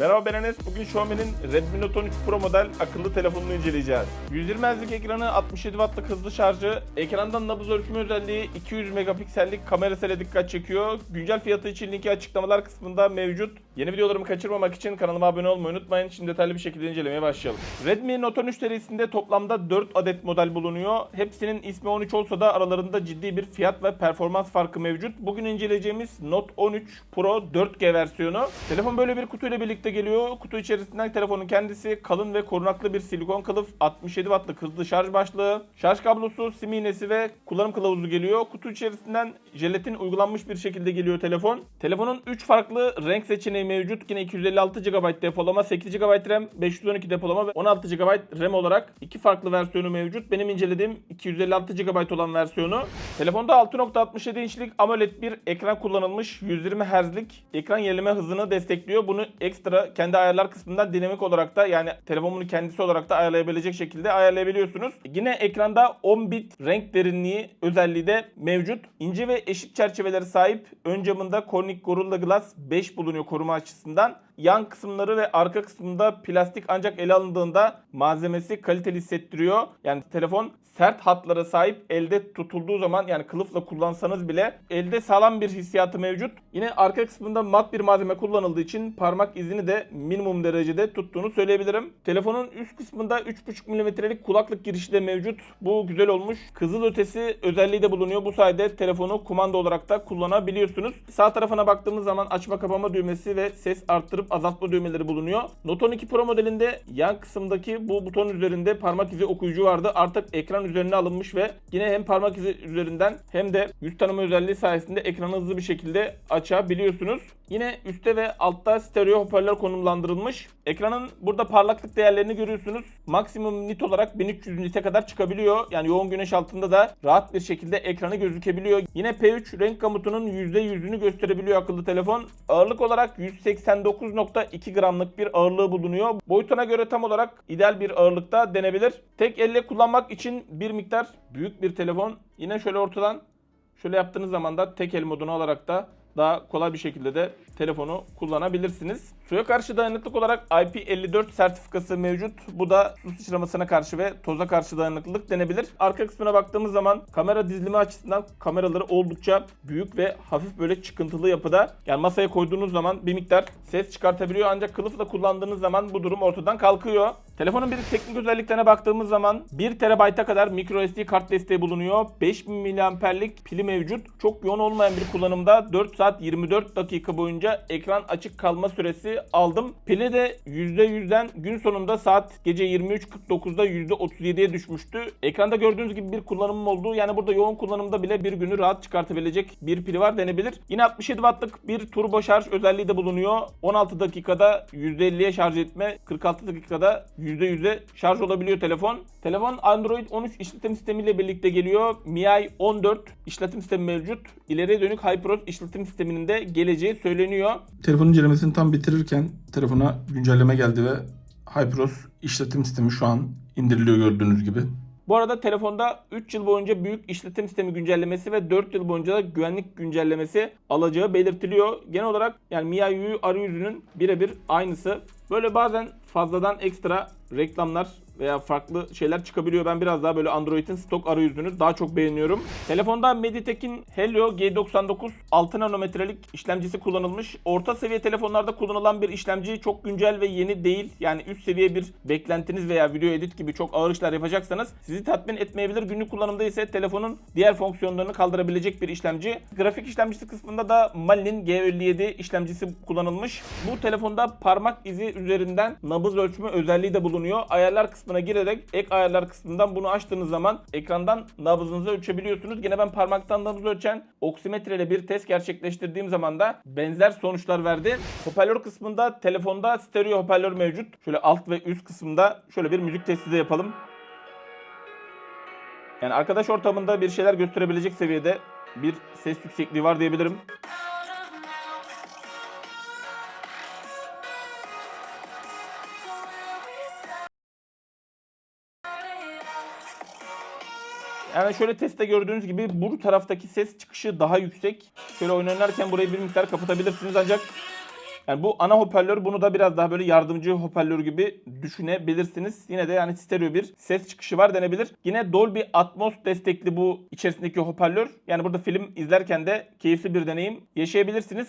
Merhaba ben Enes. Bugün Xiaomi'nin Redmi Note 13 Pro model akıllı telefonunu inceleyeceğiz. 120 Hz'lik ekranı, 67 Watt'lık hızlı şarjı, ekrandan nabız ölçme özelliği, 200 megapiksellik kamerasıyla dikkat çekiyor. Güncel fiyatı için linki açıklamalar kısmında mevcut. Yeni videolarımı kaçırmamak için kanalıma abone olmayı unutmayın. Şimdi detaylı bir şekilde incelemeye başlayalım. Redmi Note 13 serisinde toplamda 4 adet model bulunuyor. Hepsinin ismi 13 olsa da aralarında ciddi bir fiyat ve performans farkı mevcut. Bugün inceleyeceğimiz Note 13 Pro 4G versiyonu. Telefon böyle bir kutuyla birlikte geliyor. Kutu içerisinden telefonun kendisi kalın ve korunaklı bir silikon kılıf, 67 wattlık hızlı şarj başlığı, şarj kablosu, sim iğnesi ve kullanım kılavuzu geliyor. Kutu içerisinden jelatin uygulanmış bir şekilde geliyor telefon. Telefonun 3 farklı renk seçeneği mevcut. Yine 256 GB depolama, 8 GB RAM, 512 depolama ve 16 GB RAM olarak iki farklı versiyonu mevcut. Benim incelediğim 256 GB olan versiyonu. Telefonda 6.67 inçlik AMOLED bir ekran kullanılmış. 120 Hz'lik ekran yenileme hızını destekliyor. Bunu ekstra kendi ayarlar kısmından dinamik olarak da yani telefonun kendisi olarak da ayarlayabilecek şekilde ayarlayabiliyorsunuz. Yine ekranda 10 bit renk derinliği özelliği de mevcut. İnce ve eşit çerçevelere sahip ön camında Corning Gorilla Glass 5 bulunuyor koruma açısından. Yan kısımları ve arka kısmında plastik ancak ele alındığında malzemesi kaliteli hissettiriyor. Yani telefon sert hatlara sahip elde tutulduğu zaman yani kılıfla kullansanız bile elde sağlam bir hissiyatı mevcut. Yine arka kısmında mat bir malzeme kullanıldığı için parmak izini de minimum derecede tuttuğunu söyleyebilirim. Telefonun üst kısmında 3.5 mm'lik kulaklık girişi de mevcut. Bu güzel olmuş. Kızıl ötesi özelliği de bulunuyor. Bu sayede telefonu kumanda olarak da kullanabiliyorsunuz. Sağ tarafına baktığımız zaman açma kapama düğmesi ve ses arttırıp azaltma düğmeleri bulunuyor. Note 12 Pro modelinde yan kısımdaki bu buton üzerinde parmak izi okuyucu vardı. Artık ekran üzerine alınmış ve yine hem parmak izi üzerinden hem de yüz tanıma özelliği sayesinde ekranı hızlı bir şekilde açabiliyorsunuz. Yine üstte ve altta stereo hoparlör konumlandırılmış. Ekranın burada parlaklık değerlerini görüyorsunuz. Maksimum nit olarak 1300 nite kadar çıkabiliyor. Yani yoğun güneş altında da rahat bir şekilde ekranı gözükebiliyor. Yine P3 renk gamutunun %100'ünü gösterebiliyor akıllı telefon. Ağırlık olarak 189.2 gramlık bir ağırlığı bulunuyor. Boyutuna göre tam olarak ideal bir ağırlıkta denebilir. Tek elle kullanmak için bir miktar büyük bir telefon. Yine şöyle ortadan şöyle yaptığınız zaman da tek el modunu alarak da daha kolay bir şekilde de telefonu kullanabilirsiniz. Suya karşı dayanıklık olarak IP54 sertifikası mevcut. Bu da su sıçramasına karşı ve toza karşı dayanıklılık denebilir. Arka kısmına baktığımız zaman kamera dizilimi açısından kameraları oldukça büyük ve hafif böyle çıkıntılı yapıda. Yani masaya koyduğunuz zaman bir miktar ses çıkartabiliyor ancak kılıfla kullandığınız zaman bu durum ortadan kalkıyor. Telefonun bir teknik özelliklerine baktığımız zaman 1 TB'a kadar microSD kart desteği bulunuyor. 5000 mAh'lik pili mevcut. Çok yoğun olmayan bir kullanımda 4 saat 24 dakika boyunca ekran açık kalma süresi aldım. Pili de %100'den gün sonunda saat gece 23.49'da %37'ye düşmüştü. Ekranda gördüğünüz gibi bir kullanımım oldu. Yani burada yoğun kullanımda bile bir günü rahat çıkartabilecek bir pili var denebilir. Yine 67 wattlık bir turbo şarj özelliği de bulunuyor. 16 dakikada %50'ye şarj etme, 46 dakikada %100'e şarj olabiliyor telefon. Telefon Android 13 işletim sistemiyle birlikte geliyor. MIUI 14 işletim sistemi mevcut. İleriye dönük HyperOS işletim sisteminin de geleceği söyleniyor. Telefonun incelemesini tam bitirirken telefona güncelleme geldi ve HyperOS işletim sistemi şu an indiriliyor gördüğünüz gibi. Bu arada telefonda 3 yıl boyunca büyük işletim sistemi güncellemesi ve 4 yıl boyunca da güvenlik güncellemesi alacağı belirtiliyor. Genel olarak yani MIUI arayüzünün birebir aynısı. Böyle bazen fazladan ekstra reklamlar veya farklı şeyler çıkabiliyor. Ben biraz daha böyle Android'in stok arayüzünü daha çok beğeniyorum. Telefonda Mediatek'in Helio G99 6 nanometrelik işlemcisi kullanılmış. Orta seviye telefonlarda kullanılan bir işlemci çok güncel ve yeni değil. Yani üst seviye bir beklentiniz veya video edit gibi çok ağır işler yapacaksanız sizi tatmin etmeyebilir. Günlük kullanımda ise telefonun diğer fonksiyonlarını kaldırabilecek bir işlemci. Grafik işlemcisi kısmında da Mali'nin G57 işlemcisi kullanılmış. Bu telefonda parmak izi üzerinden nabız ölçme özelliği de bulunuyor. Ayarlar kısmına girerek ek ayarlar kısmından bunu açtığınız zaman ekrandan nabzınızı ölçebiliyorsunuz. Yine ben parmaktan nabız ölçen oksimetre bir test gerçekleştirdiğim zaman da benzer sonuçlar verdi. Hoparlör kısmında telefonda stereo hoparlör mevcut. Şöyle alt ve üst kısımda şöyle bir müzik testi de yapalım. Yani arkadaş ortamında bir şeyler gösterebilecek seviyede bir ses yüksekliği var diyebilirim. Yani şöyle testte gördüğünüz gibi bu taraftaki ses çıkışı daha yüksek. Şöyle oyun oynarken burayı bir miktar kapatabilirsiniz ancak Yani bu ana hoparlör bunu da biraz daha böyle yardımcı hoparlör gibi düşünebilirsiniz. Yine de yani stereo bir ses çıkışı var denebilir. Yine Dolby Atmos destekli bu içerisindeki hoparlör. Yani burada film izlerken de keyifli bir deneyim yaşayabilirsiniz.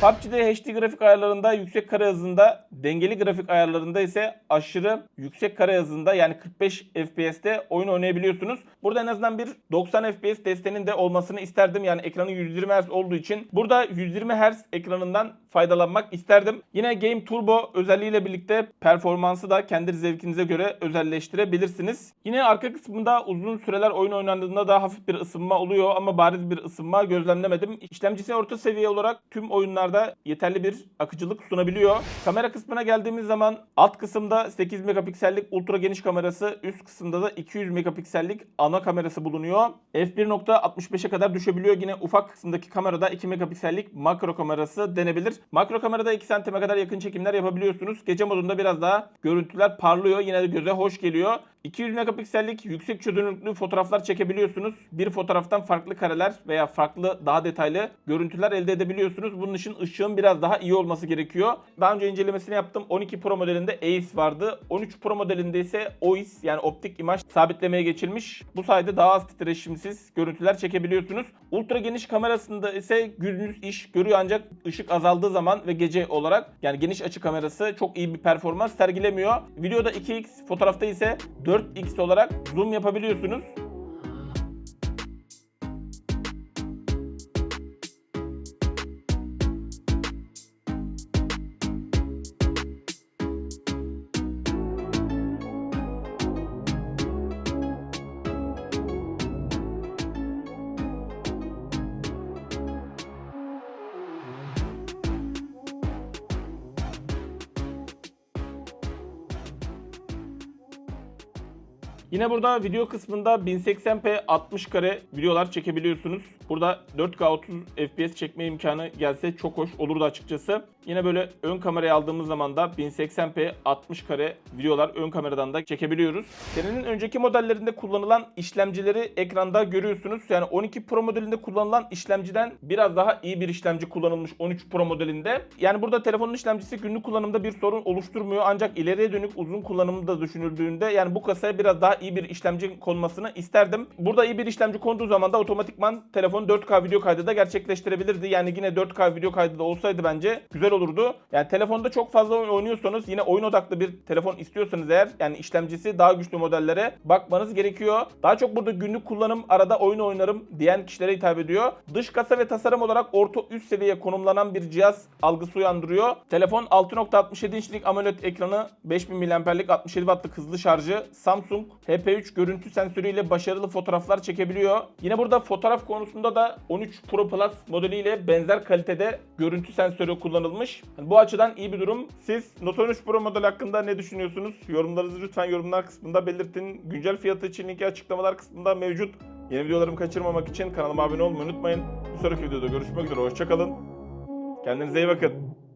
PUBG'de HD grafik ayarlarında yüksek kare hızında, dengeli grafik ayarlarında ise aşırı yüksek kare hızında yani 45 FPS'te oyun oynayabiliyorsunuz. Burada en azından bir 90 FPS desteğinin de olmasını isterdim. Yani ekranı 120 Hz olduğu için burada 120 Hz ekranından faydalanmak isterdim. Yine Game Turbo özelliğiyle birlikte performansı da kendi zevkinize göre özelleştirebilirsiniz. Yine arka kısmında uzun süreler oyun oynandığında daha hafif bir ısınma oluyor ama bariz bir ısınma gözlemlemedim. İşlemcisi orta seviye olarak tüm oyunlarda yeterli bir akıcılık sunabiliyor. Kamera kısmına geldiğimiz zaman alt kısımda 8 megapiksellik ultra geniş kamerası, üst kısımda da 200 megapiksellik ana kamerası bulunuyor. f1.65'e kadar düşebiliyor. Yine ufak kısımdaki kamerada 2 megapiksellik makro kamerası denebilir. Makro kamerada 2 santime kadar yakın çekimler yapabiliyorsunuz. Gece modunda biraz daha görüntüler parlıyor. Yine de göze hoş geliyor. 200 megapiksellik yüksek çözünürlüklü fotoğraflar çekebiliyorsunuz. Bir fotoğraftan farklı kareler veya farklı daha detaylı görüntüler elde edebiliyorsunuz. Bunun için ışığın biraz daha iyi olması gerekiyor. Daha önce incelemesini yaptım. 12 Pro modelinde AIS vardı. 13 Pro modelinde ise OIS yani optik imaj sabitlemeye geçilmiş. Bu sayede daha az titreşimsiz görüntüler çekebiliyorsunuz. Ultra geniş kamerasında ise gündüz iş görüyor ancak ışık azaldığı zaman ve gece olarak yani geniş açı kamerası çok iyi bir performans sergilemiyor. Videoda 2x, fotoğrafta ise 4x olarak zoom yapabiliyorsunuz. Yine burada video kısmında 1080p 60 kare videolar çekebiliyorsunuz. Burada 4K 30 FPS çekme imkanı gelse çok hoş olurdu açıkçası. Yine böyle ön kamerayı aldığımız zaman da 1080p 60 kare videolar ön kameradan da çekebiliyoruz. Serinin önceki modellerinde kullanılan işlemcileri ekranda görüyorsunuz. Yani 12 Pro modelinde kullanılan işlemciden biraz daha iyi bir işlemci kullanılmış 13 Pro modelinde. Yani burada telefonun işlemcisi günlük kullanımda bir sorun oluşturmuyor. Ancak ileriye dönük uzun kullanımda düşünüldüğünde yani bu kasaya biraz daha iyi bir işlemci konmasını isterdim. Burada iyi bir işlemci konduğu zaman da otomatikman telefon 4K video kaydı da gerçekleştirebilirdi. Yani yine 4K video kaydı da olsaydı bence güzel olurdu. Yani telefonda çok fazla oynuyorsanız yine oyun odaklı bir telefon istiyorsanız eğer yani işlemcisi daha güçlü modellere bakmanız gerekiyor. Daha çok burada günlük kullanım arada oyun oynarım diyen kişilere hitap ediyor. Dış kasa ve tasarım olarak orta üst seviyeye konumlanan bir cihaz algısı uyandırıyor. Telefon 6.67 inçlik AMOLED ekranı, 5000 mAh'lik 67 wattlık hızlı şarjı, Samsung HP3 görüntü sensörüyle başarılı fotoğraflar çekebiliyor. Yine burada fotoğraf konusunda da 13 Pro Plus modeliyle benzer kalitede görüntü sensörü kullanılmış. Yani bu açıdan iyi bir durum. Siz Note 13 Pro model hakkında ne düşünüyorsunuz? Yorumlarınızı lütfen yorumlar kısmında belirtin. Güncel fiyatı için linki açıklamalar kısmında mevcut. Yeni videolarımı kaçırmamak için kanalıma abone olmayı unutmayın. Bir sonraki videoda görüşmek üzere. Hoşçakalın. Kendinize iyi bakın.